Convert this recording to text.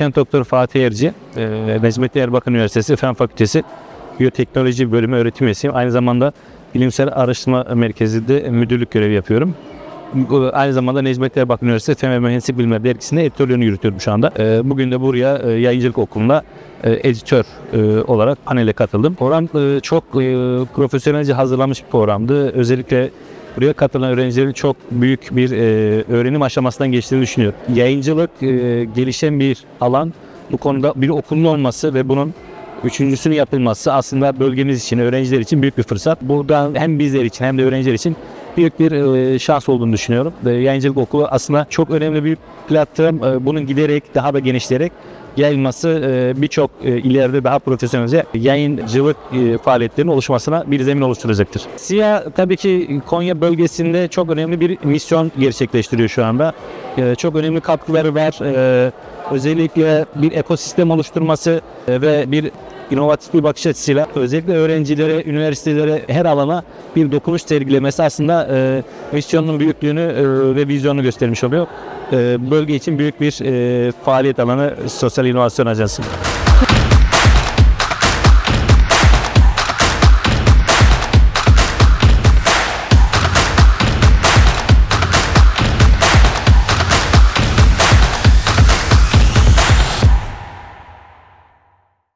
Doçent Doktor Fatih Erci, e, Necmettin Erbakan Üniversitesi Fen Fakültesi Biyoteknoloji Bölümü öğretim üyesiyim. Aynı zamanda Bilimsel Araştırma Merkezi'nde müdürlük görevi yapıyorum. Aynı zamanda Necmettin Erbakan Üniversitesi Fen ve Mühendislik Bilimleri Dergisi'nde editörlüğünü yürütüyorum şu anda. E, bugün de buraya e, yayıncılık okulunda e, editör e, olarak panele katıldım. Program e, çok e, profesyonelce hazırlanmış bir programdı. Özellikle buraya katılan öğrencilerin çok büyük bir e, öğrenim aşamasından geçtiğini düşünüyorum. Yayıncılık e, gelişen bir alan. Bu konuda bir okulun olması ve bunun üçüncüsünün yapılması aslında bölgemiz için, öğrenciler için büyük bir fırsat. Buradan hem bizler için hem de öğrenciler için büyük bir e, şans olduğunu düşünüyorum. Yayıncılık okulu aslında çok önemli bir platform. E, bunun giderek daha da genişleyerek yayılması e, birçok ileride daha profesyonelce yayıncılık faaliyetlerinin oluşmasına bir zemin oluşturacaktır. SİA tabii ki Konya bölgesinde çok önemli bir misyon gerçekleştiriyor şu anda. Çok önemli katkıları var. Özellikle bir ekosistem oluşturması ve bir inovatif bir bakış açısıyla özellikle öğrencilere, üniversitelere her alana bir dokunuş sergilemesi aslında e, misyonun büyüklüğünü e, ve vizyonunu göstermiş oluyor. E, bölge için büyük bir e, faaliyet alanı Sosyal İnovasyon Ajansı.